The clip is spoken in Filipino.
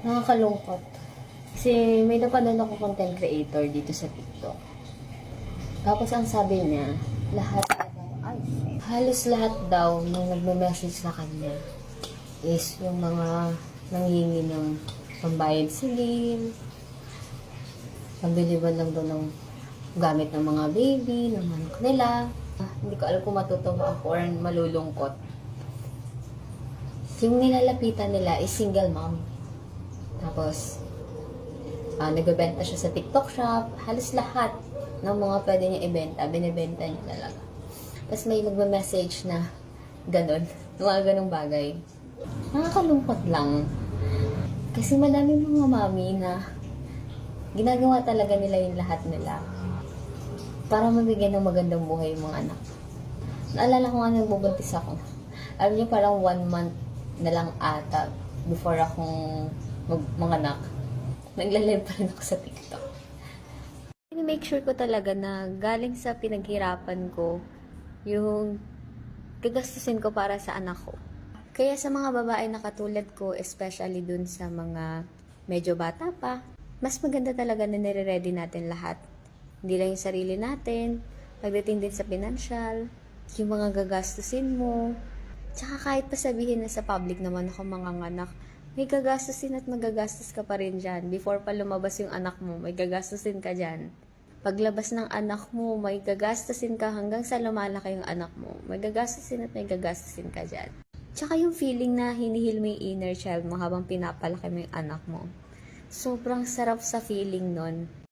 Nakakalungkot. Kasi may napanood ako content creator dito sa TikTok. Tapos ang sabi niya, lahat ay, halos lahat daw nung nagme-message sa kanya is yung mga nanghingi ng pambayad silin, pambili ba lang daw ng gamit ng mga baby, ng anak nila. Ah, hindi ko alam kung matutuwa ako or malulungkot. Yung nilalapitan nila is single mom. Tapos, ah nagbebenta siya sa TikTok shop. Halos lahat ng mga pwede niya ibenta, binibenta niya talaga. Tapos may magme-message na ganun. Mga ganung bagay. Nakakalungkot lang. Kasi madami mga mami na ginagawa talaga nila yung lahat nila para mabigyan ng magandang buhay yung mga anak. Naalala ko nga nung bubuntis ako. Alam niyo, parang one month na lang ata before akong mag manganak. Nagla-live pa rin ako sa TikTok. Make sure ko talaga na galing sa pinaghirapan ko yung gagastusin ko para sa anak ko. Kaya sa mga babae na katulad ko, especially dun sa mga medyo bata pa, mas maganda talaga na nire-ready natin lahat. Hindi lang yung sarili natin, pagdating din sa financial, yung mga gagastusin mo. Tsaka kahit pa sabihin na sa public naman ako mga anak, may gagastusin at magagastos ka pa rin dyan. Before pa lumabas yung anak mo, may gagastusin ka dyan. Paglabas ng anak mo, may gagastusin ka hanggang sa lumalaki yung anak mo. May gagastusin at may gagastusin ka dyan. Tsaka yung feeling na hinihil mo yung inner child mo habang pinapalaki mo yung anak mo. Sobrang sarap sa feeling nun.